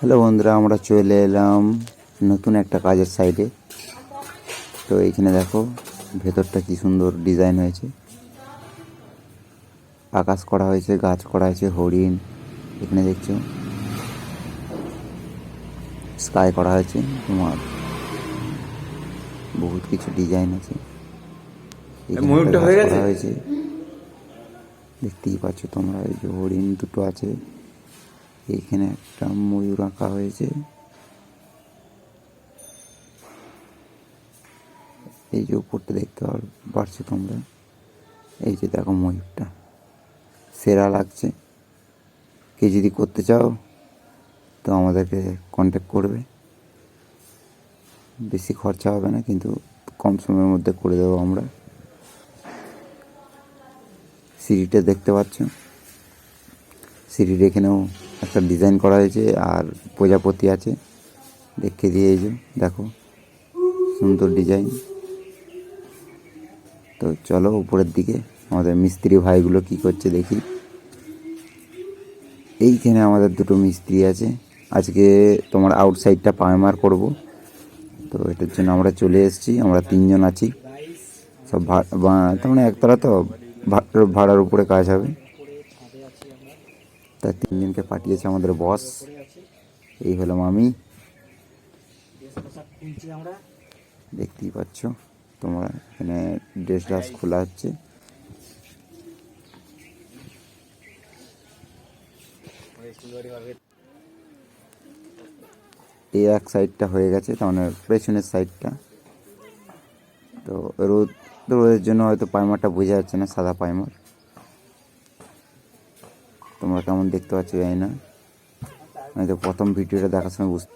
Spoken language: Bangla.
হ্যালো বন্ধুরা আমরা চলে এলাম নতুন একটা কাজের সাইডে তো এইখানে দেখো ভেতরটা কি সুন্দর ডিজাইন হয়েছে। আকাশ করা হয়েছে গাছ করা হয়েছে হরিণ এখানে দেখছ। স্কাই করা হয়েছে তোমার বহুত কিছু ডিজাইন আছে। ময়ূরটা হয়ে গেছে? দেখতেই পাচ্ছ তোমরা এই যে হরিণ দুটো আছে। এইখানে একটা ময়ূর আঁকা হয়েছে। এই যে উপরটা দেখতে পার- পারছ তোমরা? এই যে দেখো ময়ূরটা। সেরা লাগছে। কে যদি করতে চাও, তো আমাদেরকে কন্ট্যাক্ট করবে। বেশি খরচা হবে না, কিন্তু কম সময়ের মধ্যে করে দেবো আমরা। সিঁড়িটা দেখতে পাচ্ছ? সিঁড়ির এখানেও একটা ডিজাইন করা হয়েছে আর প্রজাপতি আছে। দেখে দিয়ে এই দেখো, সুন্দর ডিজাইন তো চলো উপরের দিকে, আমাদের মিস্ত্রি ভাইগুলো কি করছে দেখি। এইখানে আমাদের দুটো মিস্ত্রি আছে। আজকে তোমার আউটসাইডটা পায়মার করব। তো এটার জন্য আমরা চলে এসেছি, আমরা তিনজন আছি। সব ভাড়া তার মানে একতলা তো ভাড়ার উপরে কাজ হবে। তা তিনজনকে পাঠিয়েছে আমাদের বস। এই হলাম আমি দেখতেই পাচ্ছ, তোমরা এখানে ড্রেস ড্রাস খোলা হচ্ছে। এই এক সাইডটা হয়ে গেছে, তার মানে পেছনের সাইডটা। তো রোদ, রোদের জন্য হয়তো পাইমারটা বোঝা যাচ্ছে না, সাদা পাইমার তোমরা কেমন দেখতে পাচ্ছ জানি না। আমি প্রথম ভিডিওটা দেখার সময় বুঝতে